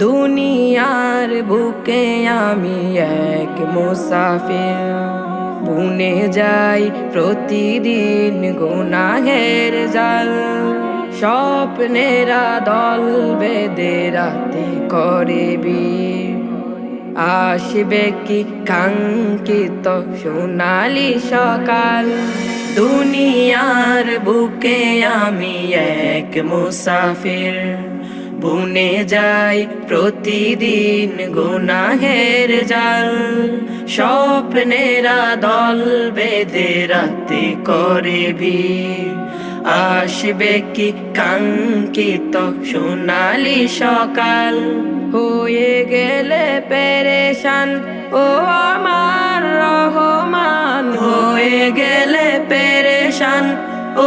দুনিয়ার বুকে আমি এক মুসাফির। বুনে যাই প্রতিদিন গুনাহের জাল। স্বপ্নেরা দল বেদে রাতে করে বীর। আসবে কি কাঙ্কিত সোনালি সকাল? দুনিয়ার বুকে আমি এক মুসাফির। বুনে যাই, প্রতিদিন গুনাহের জাল। স্বপ্নেরা দল বেঁধে রাতে করে ভিড় আসবে কি কাঙ্কিত সোনালি সকাল? হয়ে গেলে পেরেশান, ও আমার রহমান। হয়ে গেলে পেরেশান, ও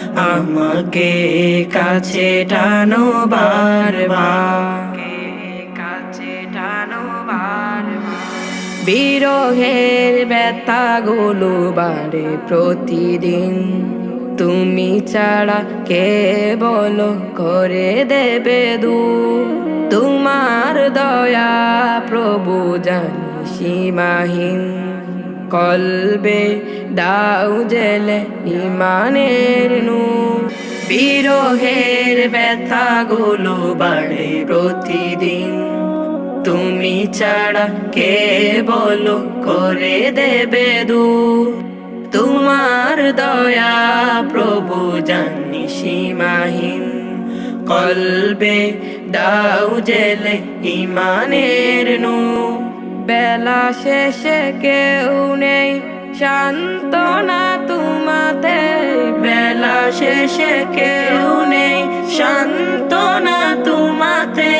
আমাকে কাছে টানো বারবার। কাছে টানো বারবার বিরহের বাড়ে প্রতিদিন। তুমি ছাড়া কে বলো করে দেবে দু তোমার দয়া প্রভু জানি সীমাহীন। কলবে দাও জেলে ইমানের নু বিরহের ব্যথাগুলো বাড়ে প্রতিদিন। তুমি ছাড়া কে বলো করে দেবে দু তোমার দয়া প্রভু জানি সীমাহীন। কলবে দাও জেলে ইমানের নু বেলা শেষে কেউ নেই শান্তনা তোমাতে। বেলা শেষে কেউ নেই শান্তনা তোমাতে।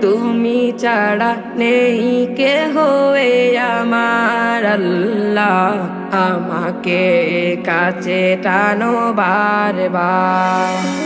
তুমি ছাড়া নেই কে হয়ে আমার আল্লাহ, আমাকে কাছে টানো বারবার।